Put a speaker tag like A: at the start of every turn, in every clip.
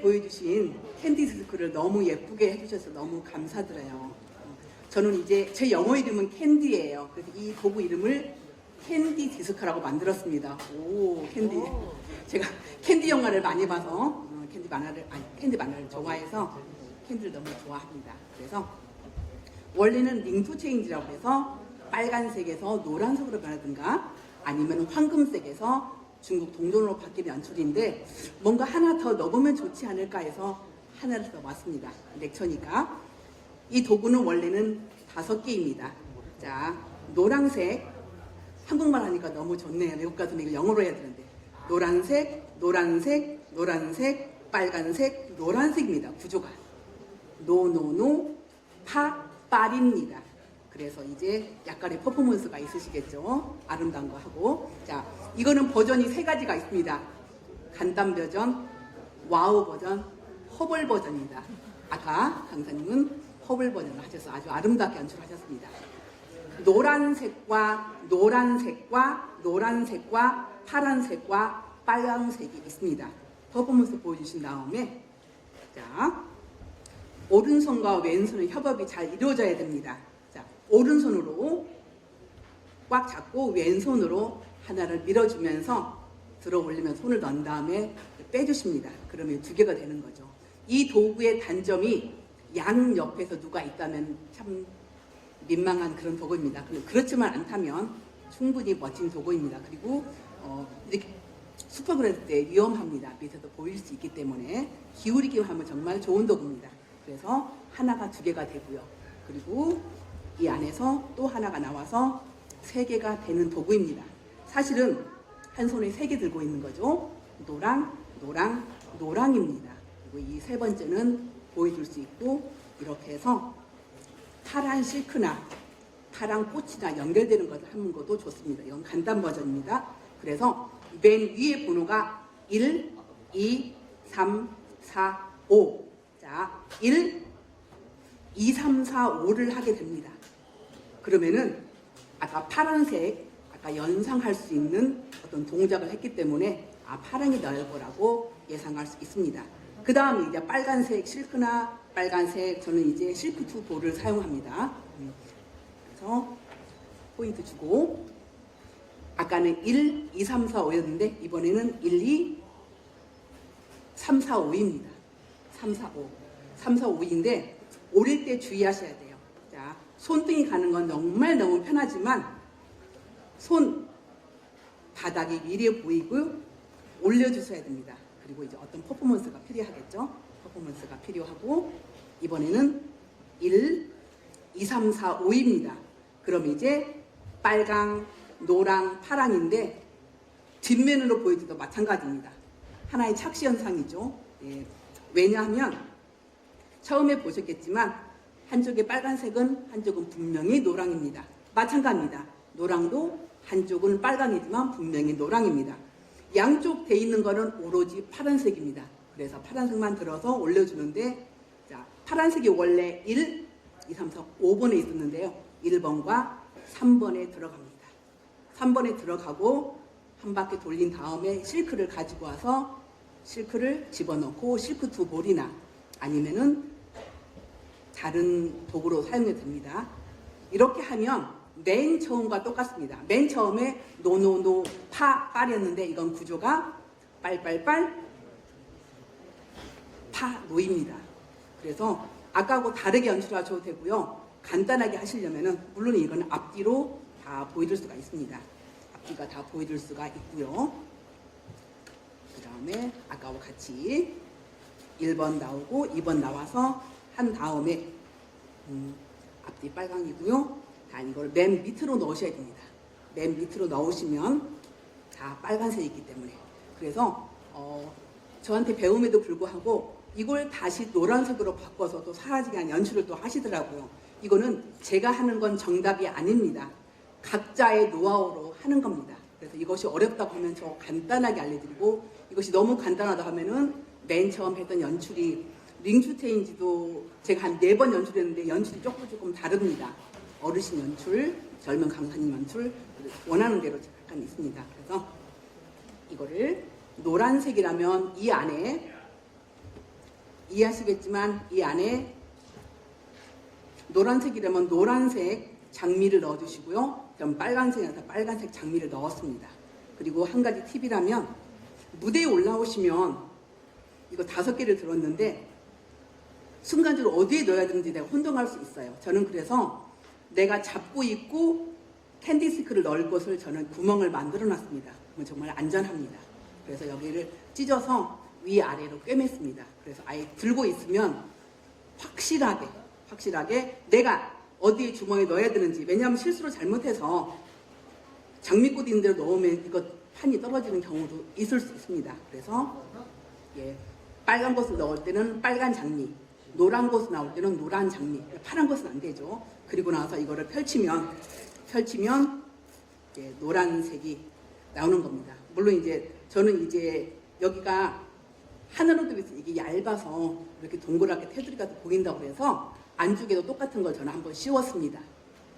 A: 보여주신 캔디 디스크를 너무 예쁘게 해주셔서 너무 감사드려요. 저는 이제 제 영어 이름은 캔디예요. 그래서 이 도구 이름을 캔디 디스크라고 만들었습니다. 오, 캔디. 제가 캔디 영화를 많이 봐서 어, 캔디 만화를 아니 캔디 만화를 좋아해서 캔디를 너무 좋아합니다. 그래서 원래는 링투 체인지라고 해서 빨간색에서 노란색으로 변하든가 아니면 황금색에서 중국 동전으로 바뀌는 연출인데 뭔가 하나 더 넣으면 좋지 않을까 해서 하나를 더 왔습니다. 렉처니까 이 도구는 원래는 다섯 개입니다. 자, 노란색 한국말 하니까 너무 좋네요. 외국 가서는 이거 영어로 해야 되는데 노란색, 노란색, 노란색, 빨간색, 노란색입니다. 구조가 노노노 파 빨입니다. 그래서 이제 약간의 퍼포먼스가 있으시겠죠. 아름다운 거 하고. 자, 이거는 버전이 세 가지가 있습니다. 간단 버전, 와우 버전, 허벌 버전입니다. 아까 강사님은 허벌 버전을 하셔서 아주 아름답게 연출하셨습니다. 노란색과 노란색과 노란색과 파란색과 빨간색이 있습니다. 퍼포먼스 보여주신 다음에 자 오른손과 왼손의 협업이 잘 이루어져야 됩니다. 자 오른손으로 꽉 잡고 왼손으로 하나를 밀어주면서 들어 올리면 손을 넣은 다음에 빼주십니다. 그러면 두 개가 되는 거죠. 이 도구의 단점이 양 옆에서 누가 있다면 참 민망한 그런 도구입니다. 그렇지만 않다면 충분히 멋진 도구입니다. 그리고 어, 이렇게 슈퍼그램 때 위험합니다. 밑에서 보일 수 있기 때문에 기울이기 하면 정말 좋은 도구입니다. 그래서 하나가 두 개가 되고요. 그리고 이 안에서 또 하나가 나와서 세 개가 되는 도구입니다. 사실은 한 손에 세 개 들고 있는 거죠. 노랑, 노랑, 노랑입니다. 그리고 이 세 번째는 보여줄 수 있고 이렇게 해서 파란 실크나 파란 꽃이나 연결되는 것을 하는 것도 좋습니다. 이건 간단 버전입니다. 그래서 맨 위에 번호가 1, 2, 3, 4, 5. 자, 1, 2, 3, 4, 5를 하게 됩니다. 그러면은 아까 파란색, 아까 연상할 수 있는 어떤 동작을 했기 때문에 아, 파랑이 나올 거라고 예상할 수 있습니다. 그 다음에 이제 빨간색 실크나 빨간색 저는 이제 실크 투 볼을 사용합니다. 음. 그래서 포인트 주고 아까는 1, 2, 3, 4, 5였는데 이번에는 1, 2, 3, 4, 5입니다. 3, 4, 5. 3, 4, 5인데 오릴 때 주의하셔야 돼요. 자, 손등이 가는 건 정말 너무 편하지만 손 바닥이 위에 보이고 올려주셔야 됩니다. 그리고 이제 어떤 퍼포먼스가 필요하겠죠. 퍼포먼스가 필요하고 이번에는 1, 2, 3, 4, 5입니다. 그럼 이제 빨강, 노랑, 파랑인데 뒷면으로 보여줘도 마찬가지입니다. 하나의 착시 현상이죠. 예. 왜냐하면 처음에 보셨겠지만 한쪽의 빨간색은 한쪽은 분명히 노랑입니다. 마찬가지입니다. 노랑도 한쪽은 빨강이지만 분명히 노랑입니다. 양쪽 돼 있는 거는 오로지 파란색입니다. 그래서 파란색만 들어서 올려주는데 자 파란색이 원래 1, 2, 3, 4, 5번에 있었는데요. 1번과 3번에 들어갑니다. 3번에 들어가고 한 바퀴 돌린 다음에 실크를 가지고 와서 실크를 집어넣고 실크 두 볼이나 아니면은 다른 도구로 사용해도 됩니다. 이렇게 하면 맨 처음과 똑같습니다. 맨 처음에 노노노 파 빨이었는데 이건 구조가 빨빨빨 파 노입니다. 그래서 아까하고 다르게 연출하셔도 되고요. 간단하게 하시려면은 물론 이건 앞뒤로 다 보여줄 수가 있습니다. 앞뒤가 다 보여줄 수가 있고요. 그 다음에 아까와 같이 1번 나오고 2번 나와서 한 다음에 음, 앞뒤 빨강이고요. 다 이걸 맨 밑으로 넣으셔야 됩니다. 맨 밑으로 넣으시면 다 빨간색이기 때문에 그래서 어, 저한테 배움에도 불구하고 이걸 다시 노란색으로 바꿔서 또 사라지게 한 연출을 또 하시더라고요. 이거는 제가 하는 건 정답이 아닙니다. 각자의 노하우로 하는 겁니다. 그래서 이것이 어렵다고 하면 저 간단하게 알려드리고 이것이 너무 간단하다 하면은 맨 처음 했던 연출이 링슈테인지도 제가 한 네 번 연출했는데 연출이 조금 조금 다릅니다. 어르신 연출, 젊은 강사님 연출 원하는 대로 약간 있습니다. 그래서 이거를 노란색이라면 이 안에 이해하시겠지만 이 안에 노란색이라면 노란색 장미를 넣어주시고요. 그럼 빨간색이라서 빨간색 장미를 넣었습니다. 그리고 한 가지 팁이라면 무대에 올라오시면 이거 다섯 개를 들었는데 순간적으로 어디에 넣어야 되는지 내가 혼동할 수 있어요. 저는 그래서 내가 잡고 있고 캔디스크를 넣을 곳을 저는 구멍을 만들어 놨습니다. 정말 안전합니다. 그래서 여기를 찢어서 위아래로 꿰맸습니다. 그래서 아예 들고 있으면 확실하게, 확실하게 내가 어디에 주머니에 넣어야 되는지, 왜냐하면 실수로 잘못해서 장미꽃 있는 데로 넣으면 이거 판이 떨어지는 경우도 있을 수 있습니다. 그래서 예, 빨간 것을 넣을 때는 빨간 장미, 노란 것을 나올 때는 노란 장미, 파란 것은 안 되죠. 그리고 나서 이거를 펼치면 펼치면 예, 노란색이 나오는 겁니다. 물론 이제 저는 이제 여기가 하늘로 있어 이게 얇아서 이렇게 동그랗게 테두리가 보인다고 해서 안쪽에도 똑같은 걸 저는 한번 씌웠습니다.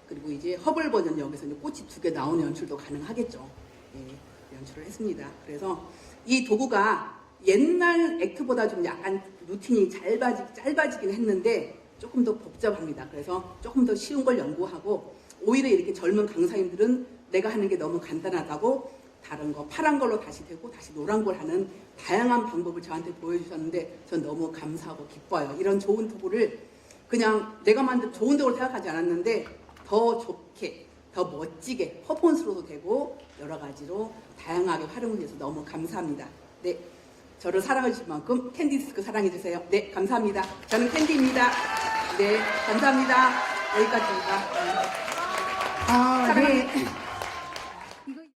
A: 그리고 이제 허블 버전 여기서 이제 꽃이 두 개 나오는 연출도 가능하겠죠. 예, 연출을 했습니다. 그래서 이 도구가 옛날 액트보다 좀 약간 루틴이 짧아지, 짧아지긴 했는데 조금 더 복잡합니다. 그래서 조금 더 쉬운 걸 연구하고 오히려 이렇게 젊은 강사님들은 내가 하는 게 너무 간단하다고 다른 거 파란 걸로 다시 되고 다시 노란 걸 하는 다양한 방법을 저한테 보여주셨는데 전 너무 감사하고 기뻐요. 이런 좋은 도구를 그냥 내가 만든 좋은 도구를 생각하지 않았는데 더 좋게 더 멋지게 퍼포먼스로도 되고 여러 가지로 다양하게 활용을 해서 너무 감사합니다. 네. 저를 사랑해 주실 만큼 캔디스크 사랑해 주세요. 네, 감사합니다. 저는 캔디입니다. 네, 감사합니다. 여기까지입니다. 네.
B: 아, 네.
A: 사랑합니다.